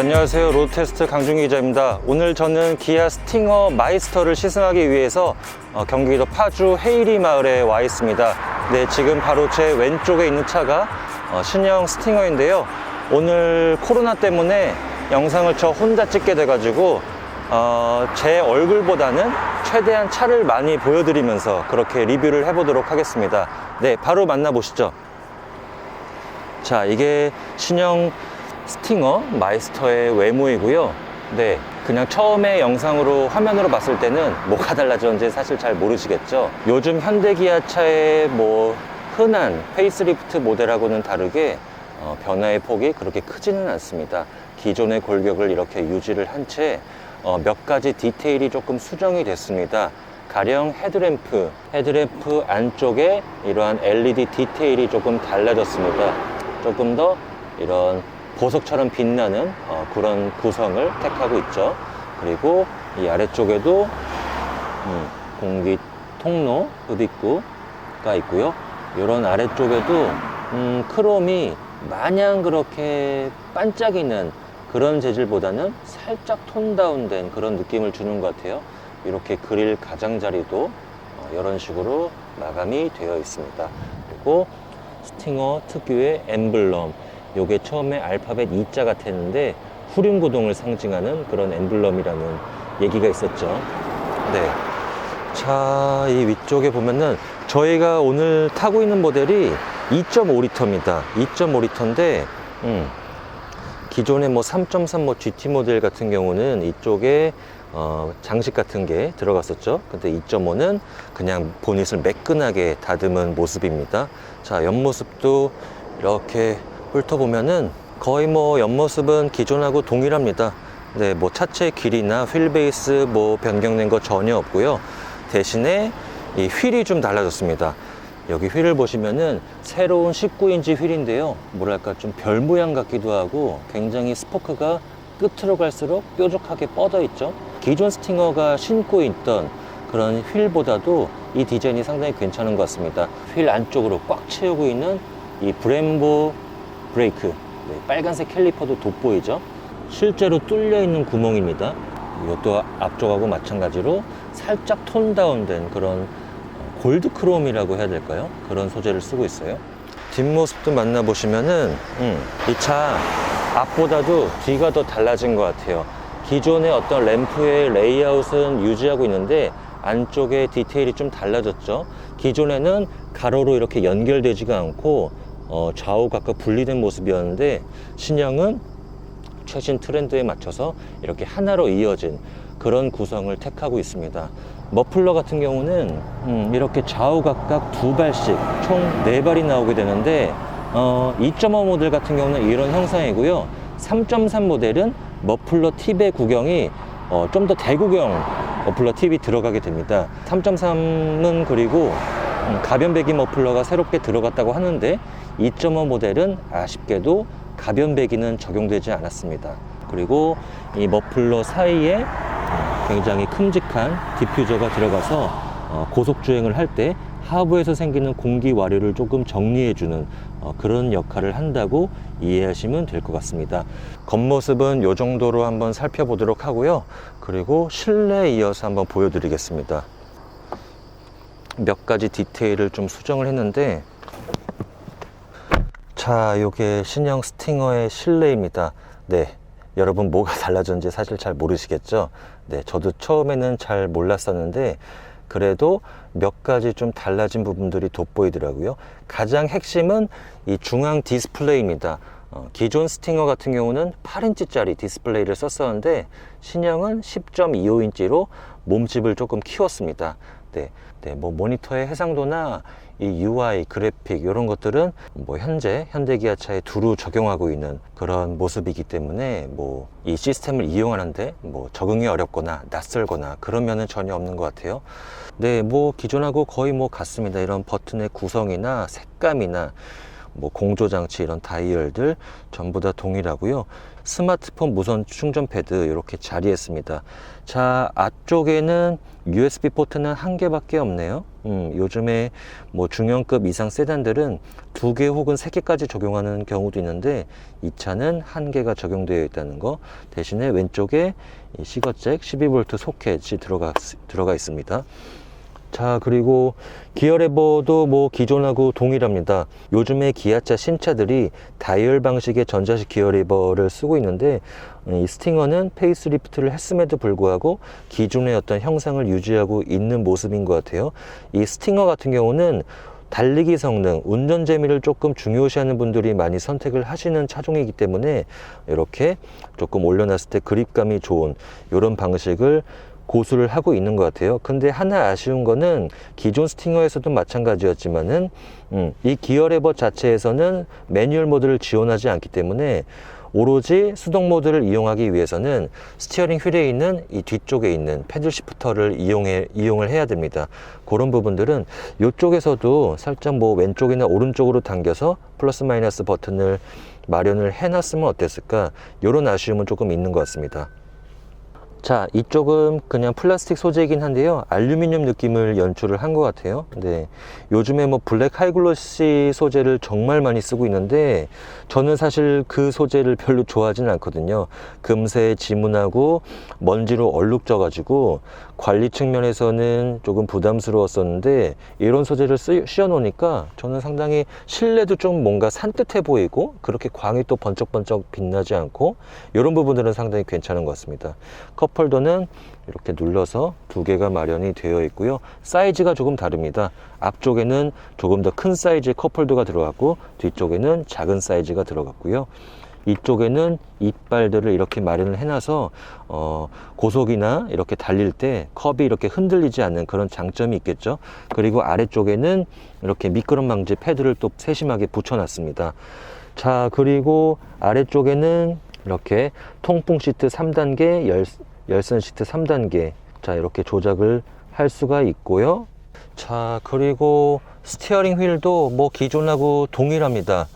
안녕하세요. 로드테스트 강준기 기자입니다. 오늘 저는 기아 스팅어 마이스터를 시승하기 위해서 어, 경기도 파주 헤이리 마을에 와 있습니다. 네, 지금 바로 제 왼쪽에 있는 차가 어, 신형 스팅어인데요. 오늘 코로나 때문에 영상을 저 혼자 찍게 돼 가지고 어, 제 얼굴보다는 최대한 차를 많이 보여드리면서 그렇게 리뷰를 해보도록 하겠습니다. 네, 바로 만나보시죠. 자, 이게 신형 스팅어 마이스터의 외모이고요. 네, 그냥 처음에 영상으로 화면으로 봤을 때는 뭐가 달라졌는지 사실 잘 모르시겠죠. 요즘 현대 기아차의 뭐 흔한 페이스리프트 모델하고는 다르게 어, 변화의 폭이 그렇게 크지는 않습니다. 기존의 골격을 이렇게 유지를 한채 어, 몇 가지 디테일이 조금 수정이 됐습니다. 가령 헤드램프, 헤드램프 안쪽에 이러한 LED 디테일이 조금 달라졌습니다. 조금 더 이런 보석처럼 빛나는 어, 그런 구성을 택하고 있죠. 그리고 이 아래쪽에도 음, 공기 통로 흡입구가 있고요. 이런 아래쪽에도 음, 크롬이 마냥 그렇게 반짝이는 그런 재질보다는 살짝 톤 다운된 그런 느낌을 주는 것 같아요. 이렇게 그릴 가장자리도 어, 이런 식으로 마감이 되어 있습니다. 그리고 스팅어 특유의 엠블럼. 요게 처음에 알파벳 E자 같았는데 후륜구동을 상징하는 그런 엠블럼이라는 얘기가 있었죠. 네. 자, 이 위쪽에 보면은 저희가 오늘 타고 있는 모델이 2.5리터입니다. 2.5리터인데, 음, 기존의 뭐 3.3 뭐 GT 모델 같은 경우는 이쪽에 어, 장식 같은 게 들어갔었죠. 근데 2.5는 그냥 보닛을 매끈하게 다듬은 모습입니다. 자, 옆모습도 이렇게 훑어보면은 거의 뭐 옆모습은 기존하고 동일합니다. 네, 뭐 차체 길이나 휠 베이스 뭐 변경된 거 전혀 없고요. 대신에 이 휠이 좀 달라졌습니다. 여기 휠을 보시면은 새로운 19인치 휠인데요. 뭐랄까 좀 별 모양 같기도 하고 굉장히 스포크가 끝으로 갈수록 뾰족하게 뻗어 있죠. 기존 스팅어가 신고 있던 그런 휠보다도 이 디자인이 상당히 괜찮은 것 같습니다. 휠 안쪽으로 꽉 채우고 있는 이 브렘보 브레이크 네, 빨간색 캘리퍼도 돋보이죠. 실제로 뚫려 있는 구멍입니다. 이것도 앞쪽하고 마찬가지로 살짝 톤 다운된 그런 골드 크롬이라고 해야 될까요? 그런 소재를 쓰고 있어요. 뒷모습도 만나보시면은 음, 이차 앞보다도 뒤가 더 달라진 것 같아요. 기존의 어떤 램프의 레이아웃은 유지하고 있는데 안쪽에 디테일이 좀 달라졌죠. 기존에는 가로로 이렇게 연결되지가 않고 어, 좌우 각각 분리된 모습이었는데 신형은 최신 트렌드에 맞춰서 이렇게 하나로 이어진 그런 구성을 택하고 있습니다. 머플러 같은 경우는 음, 이렇게 좌우 각각 두 발씩 총 네 발이 나오게 되는데 어, 2.5 모델 같은 경우는 이런 형상이고요. 3.3 모델은 머플러 팁의 구경이 어, 좀 더 대구경 머플러 팁이 들어가게 됩니다. 3.3은 그리고 음, 가변 배기 머플러가 새롭게 들어갔다고 하는데 2.5 모델은 아쉽게도 가변 배기는 적용되지 않았습니다. 그리고 이 머플러 사이에 음, 굉장히 큼직한 디퓨저가 들어가서 어, 고속 주행을 할 때 하부에서 생기는 공기 와류를 조금 정리해주는 어, 그런 역할을 한다고 이해하시면 될 것 같습니다. 겉모습은 이 정도로 한번 살펴보도록 하고요. 그리고 실내에 이어서 한번 보여드리겠습니다. 몇 가지 디테일을 좀 수정을 했는데 자, 요게 신형 스팅어의 실내입니다. 네. 여러분 뭐가 달라졌는지 사실 잘 모르시겠죠? 네, 저도 처음에는 잘 몰랐었는데 그래도 몇 가지 좀 달라진 부분들이 돋보이더라고요. 가장 핵심은 이 중앙 디스플레이입니다. 어, 기존 스팅어 같은 경우는 8인치짜리 디스플레이를 썼었는데 신형은 10.25인치로 몸집을 조금 키웠습니다. 네, 네, 뭐 모니터의 해상도나 이 UI 그래픽 이런 것들은 뭐 현재 현대 기아차에 두루 적용하고 있는 그런 모습이기 때문에 뭐 이 시스템을 이용하는데 뭐 적응이 어렵거나 낯설거나 그런 면은 전혀 없는 것 같아요. 네, 뭐 기존하고 거의 뭐 같습니다. 이런 버튼의 구성이나 색감이나 뭐 공조 장치 이런 다이얼들 전부 다 동일하고요. 스마트폰 무선 충전 패드 이렇게 자리했습니다. 자 앞쪽에는 USB 포트는 한 개밖에 없네요. 음, 요즘에 뭐 중형급 이상 세단들은 두 개 혹은 세 개까지 적용하는 경우도 있는데 이 차는 한 개가 적용되어 있다는 거 대신에 왼쪽에 이 시거잭 12V 소켓이 들어가 들어가 있습니다. 자 그리고 기어 레버도 뭐 기존하고 동일합니다. 요즘에 기아차 신차들이 다이얼 방식의 전자식 기어 레버를 쓰고 있는데 이 스팅어는 페이스리프트를 했음에도 불구하고 기존의 어떤 형상을 유지하고 있는 모습인 것 같아요. 이 스팅어 같은 경우는 달리기 성능, 운전 재미를 조금 중요시하는 분들이 많이 선택을 하시는 차종이기 때문에 이렇게 조금 올려놨을 때 그립감이 좋은 이런 방식을 고수를 하고 있는 것 같아요. 근데 하나 아쉬운 거는 기존 스팅어에서도 마찬가지였지만은 음, 이 기어 레버 자체에서는 매뉴얼 모드를 지원하지 않기 때문에 오로지 수동 모드를 이용하기 위해서는 스티어링 휠에 있는 이 뒤쪽에 있는 패들 시프터를 이용해 이용을 해야 됩니다. 그런 부분들은 이쪽에서도 살짝 뭐 왼쪽이나 오른쪽으로 당겨서 플러스 마이너스 버튼을 마련을 해놨으면 어땠을까? 이런 아쉬움은 조금 있는 것 같습니다. 자 이쪽은 그냥 플라스틱 소재이긴 한데요. 알루미늄 느낌을 연출을 한 것 같아요. 네. 요즘에 뭐 블랙 하이글로시 소재를 정말 많이 쓰고 있는데 저는 사실 그 소재를 별로 좋아하지는 않거든요. 금세 지문하고 먼지로 얼룩져 가지고 관리 측면에서는 조금 부담스러웠었는데 이런 소재를 쓰, 씌워 놓으니까 저는 상당히 실내도 좀 뭔가 산뜻해 보이고 그렇게 광이 또 번쩍번쩍 빛나지 않고 이런 부분들은 상당히 괜찮은 것 같습니다 컵홀더는 이렇게 눌러서 두 개가 마련이 되어 있고요. 사이즈가 조금 다릅니다. 앞쪽에는 조금 더 큰 사이즈의 컵홀더가 들어갔고 뒤쪽에는 작은 사이즈가 들어갔고요. 이쪽에는 이빨들을 이렇게 마련을 해놔서 어, 고속이나 이렇게 달릴 때 컵이 이렇게 흔들리지 않는 그런 장점이 있겠죠. 그리고 아래쪽에는 이렇게 미끄럼 방지 패드를 또 세심하게 붙여놨습니다. 자 그리고 아래쪽에는 이렇게 통풍 시트 3단계 열, 열선 시트 3단계 자 이렇게 조작을 할 수가 있고요 자 그리고 스티어링 휠도 뭐 기존하고 동일합니다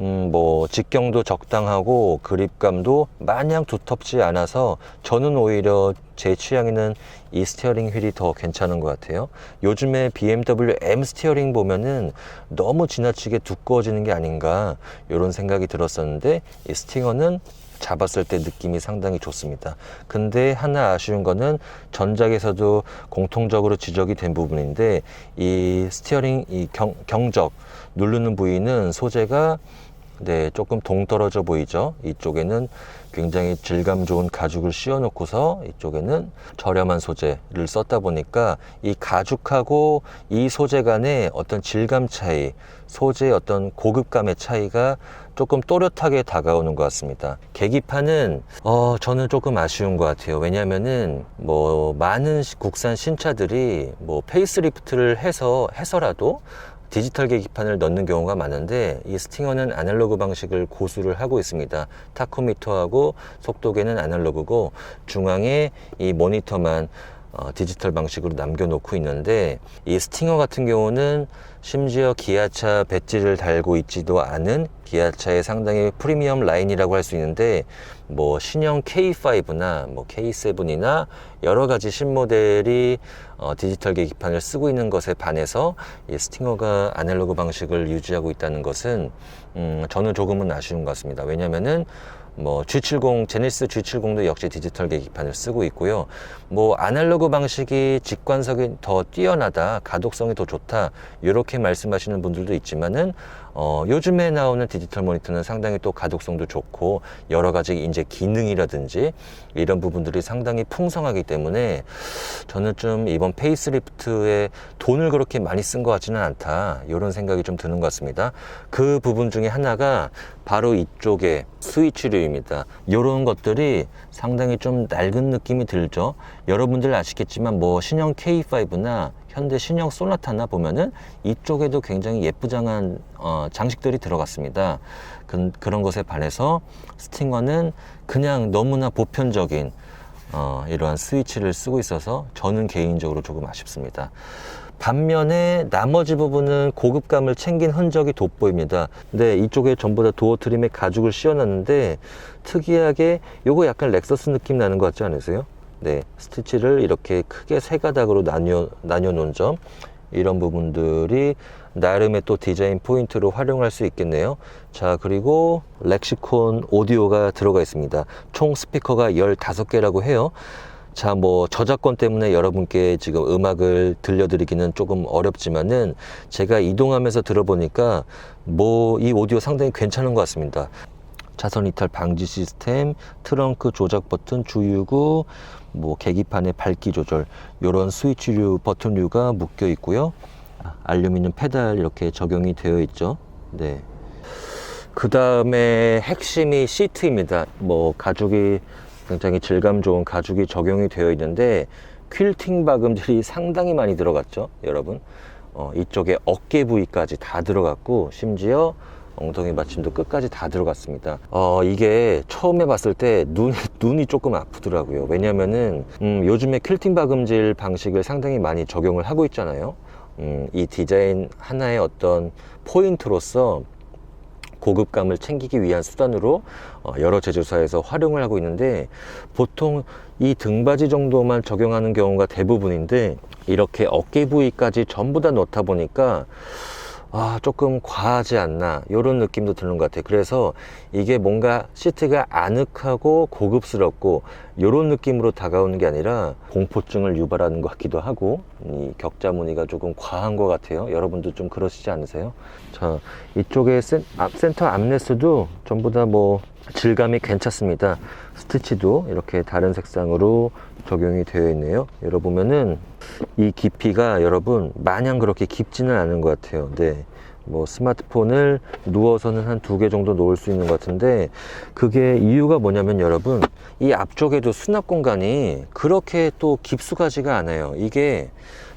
음, 뭐 직경도 적당하고 그립감도 마냥 두텁지 않아서 저는 오히려 제 취향에는 이 스티어링 휠이 더 괜찮은 것 같아요. 요즘에 BMW M 스티어링 보면은 너무 지나치게 두꺼워지는 게 아닌가 이런 생각이 들었었는데 이 스팅어는 잡았을 때 느낌이 상당히 좋습니다. 근데 하나 아쉬운 거는 전작에서도 공통적으로 지적이 된 부분인데 이 스티어링 이 경, 경적 누르는 부위는 소재가 네, 조금 동떨어져 보이죠. 이쪽에는 굉장히 질감 좋은 가죽을 씌워 놓고서 이쪽에는 저렴한 소재를 썼다 보니까 이 가죽하고 이 소재 간의 어떤 질감 차이, 소재의 어떤 고급감의 차이가 조금 또렷하게 다가오는 것 같습니다. 계기판은 어 저는 조금 아쉬운 것 같아요. 왜냐하면은 뭐 많은 국산 신차들이 뭐 페이스리프트를 해서 해서라도 디지털 계기판을 넣는 경우가 많은데 이 스팅어는 아날로그 방식을 고수를 하고 있습니다. 타코미터하고 속도계는 아날로그고 중앙에 이 모니터만 어, 디지털 방식으로 남겨놓고 있는데 이 스팅어 같은 경우는 심지어 기아차 배지를 달고 있지도 않은 기아차의 상당히 프리미엄 라인이라고 할 수 있는데 뭐 신형 K5나 뭐 K7이나 여러 가지 신모델이 어, 디지털 계기판을 쓰고 있는 것에 반해서 이 스팅어가 아날로그 방식을 유지하고 있다는 것은 음, 저는 조금은 아쉬운 것 같습니다. 왜냐면은 뭐 G70 제네시스 G70도 역시 디지털 계기판을 쓰고 있고요. 뭐 아날로그 방식이 직관성이 더 뛰어나다, 가독성이 더 좋다 이렇게 말씀하시는 분들도 있지만은 어, 요즘에 나오는 디지털 모니터는 상당히 또 가독성도 좋고 여러 가지 이제 기능이라든지 이런 부분들이 상당히 풍성하기 때문에 저는 좀 이번 페이스리프트에 돈을 그렇게 많이 쓴 것 같지는 않다 이런 생각이 좀 드는 것 같습니다. 그 부분 중에 하나가 바로 이쪽에 스위치류입니다. 이런 것들이 상당히 좀 낡은 느낌이 들죠. 여러분들 아시겠지만 뭐 신형 K5나 현대 신형 소나타나 보면은 이쪽에도 굉장히 예쁘장한 어, 장식들이 들어갔습니다. 그, 그런 것에 반해서 스팅어는 그냥 너무나 보편적인 어, 이러한 스위치를 쓰고 있어서 저는 개인적으로 조금 아쉽습니다. 반면에 나머지 부분은 고급감을 챙긴 흔적이 돋보입니다. 근데 이쪽에 전부 다 도어 트림에 가죽을 씌워놨는데 특이하게 요거 약간 렉서스 느낌 나는 것 같지 않으세요? 네, 스티치를 이렇게 크게 세 가닥으로 나뉘어, 나뉘어 놓은 점 이런 부분들이 나름의 또 디자인 포인트로 활용할 수 있겠네요. 자, 그리고 렉시콘 오디오가 들어가 있습니다. 총 스피커가 15개라고 해요. 자, 뭐 저작권 때문에 여러분께 지금 음악을 들려드리기는 조금 어렵지만은 제가 이동하면서 들어보니까 뭐 이 오디오 상당히 괜찮은 것 같습니다. 차선 이탈 방지 시스템, 트렁크 조작 버튼, 주유구, 뭐 계기판의 밝기 조절, 요런 스위치류 버튼류가 묶여 있고요. 아, 알루미늄 페달 이렇게 적용이 되어 있죠. 네. 그 다음에 핵심이 시트입니다. 뭐 가죽이 굉장히 질감 좋은 가죽이 적용이 되어 있는데 퀼팅 박음들이 상당히 많이 들어갔죠, 여러분. 어, 이쪽에 어깨 부위까지 다 들어갔고 심지어 엉덩이 받침도 끝까지 다 들어갔습니다. 어, 이게 처음에 봤을 때 눈, 눈이 조금 아프더라고요. 왜냐면은, 음, 요즘에 퀼팅 박음질 방식을 상당히 많이 적용을 하고 있잖아요. 음, 이 디자인 하나의 어떤 포인트로서 고급감을 챙기기 위한 수단으로 어, 여러 제조사에서 활용을 하고 있는데 보통 이 등받이 정도만 적용하는 경우가 대부분인데 이렇게 어깨 부위까지 전부 다 넣다 보니까 아, 조금 과하지 않나 이런 느낌도 드는 것 같아요. 그래서 이게 뭔가 시트가 아늑하고 고급스럽고 이런 느낌으로 다가오는 게 아니라 공포증을 유발하는 것 같기도 하고 이 격자 무늬가 조금 과한 것 같아요. 여러분도 좀 그러시지 않으세요? 자, 이쪽에 센, 앞, 센터 암레스도 전부 다 뭐 질감이 괜찮습니다. 스티치도 이렇게 다른 색상으로 적용이 되어 있네요. 열어보면은 이 깊이가 여러분 마냥 그렇게 깊지는 않은 것 같아요. 네. 뭐 스마트폰을 누워서는 한 두 개 정도 놓을 수 있는 것 같은데 그게 이유가 뭐냐면 여러분 이 앞쪽에도 수납 공간이 그렇게 또 깊숙하지가 않아요. 이게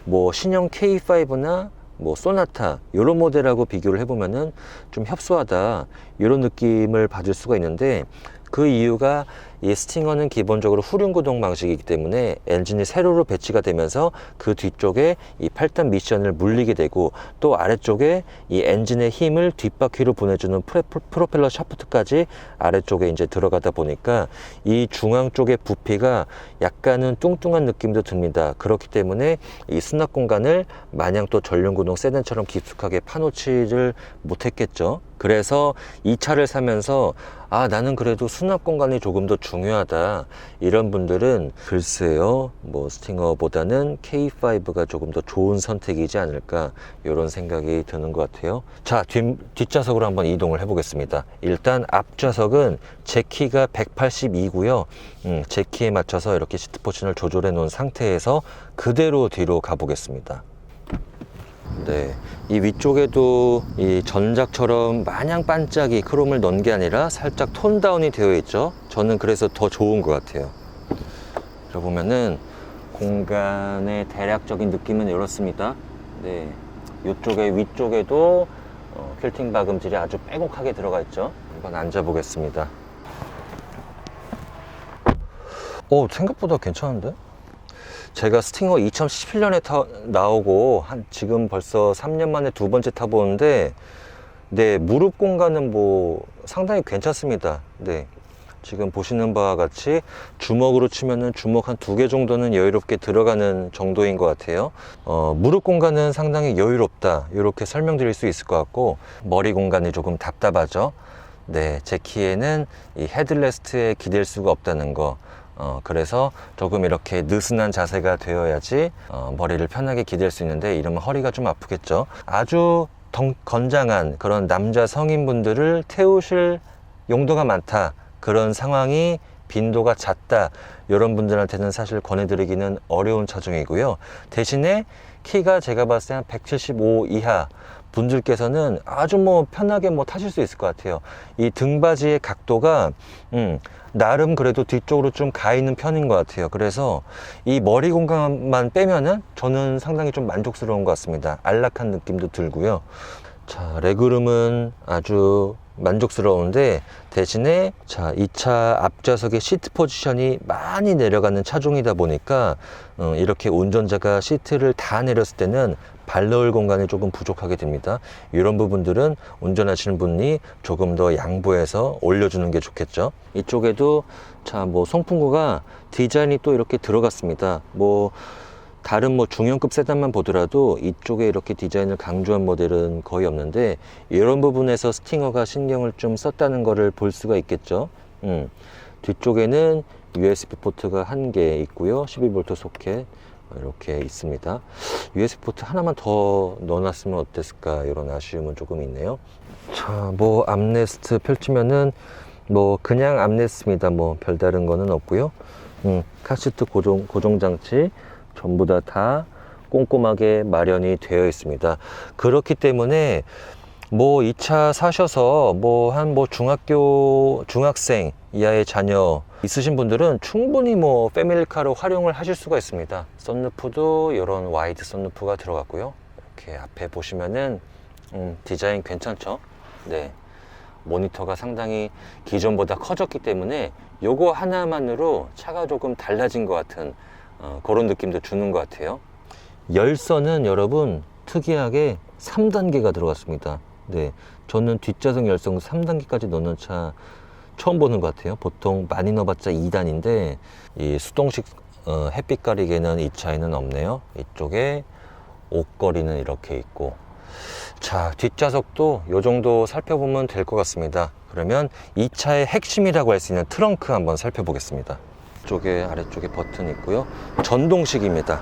뭐 신형 K5나 뭐 소나타 이런 모델하고 비교를 해보면은 좀 협소하다 이런 느낌을 받을 수가 있는데 그 이유가 이 스팅어는 기본적으로 후륜 구동 방식이기 때문에 엔진이 세로로 배치가 되면서 그 뒤쪽에 이 8단 미션을 물리게 되고 또 아래쪽에 이 엔진의 힘을 뒷바퀴로 보내주는 프로펠러 샤프트까지 아래쪽에 이제 들어가다 보니까 이 중앙 쪽의 부피가 약간은 뚱뚱한 느낌도 듭니다. 그렇기 때문에 이 수납 공간을 마냥 또 전륜 구동 세단처럼 깊숙하게 파놓지를 못했겠죠. 그래서 이 차를 사면서 아 나는 그래도 수납 공간이 조금 더 중요하다. 이런 분들은 글쎄요 뭐 스팅어보다는 K5가 조금 더 좋은 선택이지 않을까 이런 생각이 드는 것 같아요. 자 뒷, 뒷좌석으로 한번 이동을 해 보겠습니다. 일단 앞좌석은 제 키가 182고요. 음, 제 키에 맞춰서 이렇게 시트 포션을 조절해 놓은 상태에서 그대로 뒤로 가 보겠습니다 네, 이 위쪽에도 이 전작처럼 마냥 반짝이 크롬을 넣은 게 아니라 살짝 톤 다운이 되어 있죠. 저는 그래서 더 좋은 것 같아요. 들어보면은 공간의 대략적인 느낌은 이렇습니다. 네, 이쪽에 위쪽에도 어, 퀼팅 박음질이 아주 빼곡하게 들어가 있죠. 한번 앉아 보겠습니다. 오, 생각보다 괜찮은데? 제가 스팅어 2017년에 타, 나오고 한 지금 벌써 3년 만에 두 번째 타보는데 네 무릎 공간은 뭐 상당히 괜찮습니다. 네 지금 보시는 바와 같이 주먹으로 치면은 주먹 한 두 개 정도는 여유롭게 들어가는 정도인 것 같아요. 어, 무릎 공간은 상당히 여유롭다 이렇게 설명드릴 수 있을 것 같고 머리 공간이 조금 답답하죠. 네, 제 키에는 이 헤드레스트에 기댈 수가 없다는 거. 어, 그래서 조금 이렇게 느슨한 자세가 되어야지 어, 머리를 편하게 기댈 수 있는데 이러면 허리가 좀 아프겠죠. 아주 덩, 건장한 그런 남자 성인분들을 태우실 용도가 많다. 그런 상황이 빈도가 잦다. 이런 분들한테는 사실 권해드리기는 어려운 차종이고요. 대신에 키가 제가 봤을 때 한 175 이하 분들께서는 아주 뭐 편하게 뭐 타실 수 있을 것 같아요. 이 등받이의 각도가 음, 나름 그래도 뒤쪽으로 좀 가 있는 편인 것 같아요. 그래서 이 머리 공간만 빼면은 저는 상당히 좀 만족스러운 것 같습니다. 안락한 느낌도 들고요. 자, 레그룸은 아주 만족스러운데 대신에 자, 이 차 앞좌석의 시트 포지션이 많이 내려가는 차종이다 보니까 어, 이렇게 운전자가 시트를 다 내렸을 때는 발 넣을 공간이 조금 부족하게 됩니다. 이런 부분들은 운전하시는 분이 조금 더 양보해서 올려주는 게 좋겠죠. 이쪽에도 자, 뭐 송풍구가 디자인이 또 이렇게 들어갔습니다. 뭐 다른 뭐 중형급 세단만 보더라도 이쪽에 이렇게 디자인을 강조한 모델은 거의 없는데 이런 부분에서 스팅어가 신경을 좀 썼다는 거를 볼 수가 있겠죠. 음. 뒤쪽에는 USB 포트가 한 개 있고요. 12V 소켓 이렇게 있습니다. USB 포트 하나만 더 넣어놨으면 어땠을까 이런 아쉬움은 조금 있네요. 자, 뭐 암레스트 펼치면은 뭐 그냥 암레스트입니다. 뭐 별다른 거는 없고요. 음, 카시트 고정 고정 장치 전부 다 다 꼼꼼하게 마련이 되어 있습니다. 그렇기 때문에 뭐 이 차 사셔서 뭐 한뭐 중학교 중학생 이하의 자녀 있으신 분들은 충분히 뭐 패밀리카로 활용을 하실 수가 있습니다. 썬루프도 이런 와이드 썬루프가 들어갔고요. 이렇게 앞에 보시면은 음, 디자인 괜찮죠? 네. 모니터가 상당히 기존보다 커졌기 때문에 요거 하나만으로 차가 조금 달라진 것 같은 어, 그런 느낌도 주는 것 같아요. 열선은 여러분 특이하게 3단계가 들어갔습니다. 네, 저는 뒷좌석 열선 3단계까지 넣는 차 처음 보는 것 같아요. 보통 많이 넣어봤자 2단인데 이 수동식 어, 햇빛 가리개는 이 차에는 없네요. 이쪽에 옷걸이는 이렇게 있고 자 뒷좌석도 이 정도 살펴보면 될 것 같습니다. 그러면 이 차의 핵심이라고 할 수 있는 트렁크 한번 살펴보겠습니다. 쪽에 아래쪽에 버튼 있고요. 전동식입니다.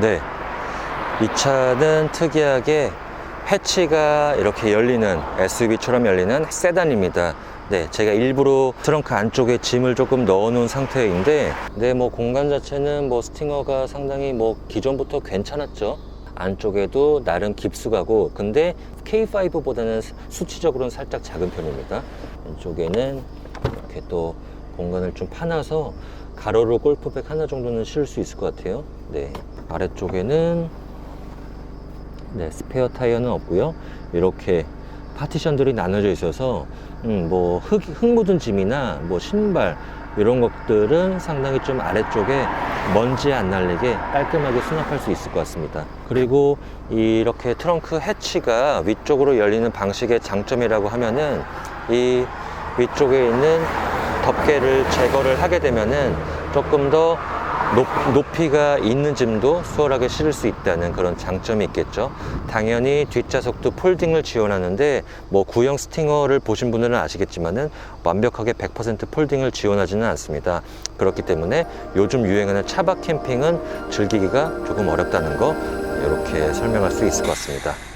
네. 이 차는 특이하게 해치가 이렇게 열리는 SUV처럼 열리는 세단입니다. 네, 제가 일부러 트렁크 안쪽에 짐을 조금 넣어 놓은 상태인데, 네, 뭐 공간 자체는 뭐 스팅어가 상당히 뭐 기존부터 괜찮았죠. 안쪽에도 나름 깊숙하고, 근데 K5보다는 수치적으로는 살짝 작은 편입니다. 왼쪽에는 이렇게 또 공간을 좀 파놔서 가로로 골프백 하나 정도는 실을 수 있을 것 같아요. 네. 아래쪽에는 네, 스페어 타이어는 없고요. 이렇게 파티션들이 나눠져 있어서 음, 뭐 흙, 흙 묻은 짐이나 뭐 신발 이런 것들은 상당히 좀 아래쪽에 먼지 안 날리게 깔끔하게 수납할 수 있을 것 같습니다. 그리고 이렇게 트렁크 해치가 위쪽으로 열리는 방식의 장점이라고 하면은 이 위쪽에 있는 덮개를 제거를 하게 되면은 조금 더 높, 높 이가 있는 짐도 수월하게 실을 수 있다는 그런 장점이 있겠죠. 당연히 뒷좌석도 폴딩을 지원하는데 뭐 구형 스팅어를 보신 분들은 아시겠지만은 완벽하게 100% 폴딩을 지원하지는 않습니다. 그렇기 때문에 요즘 유행하는 차박 캠핑은 즐기기가 조금 어렵다는 거 이렇게 설명할 수 있을 것 같습니다.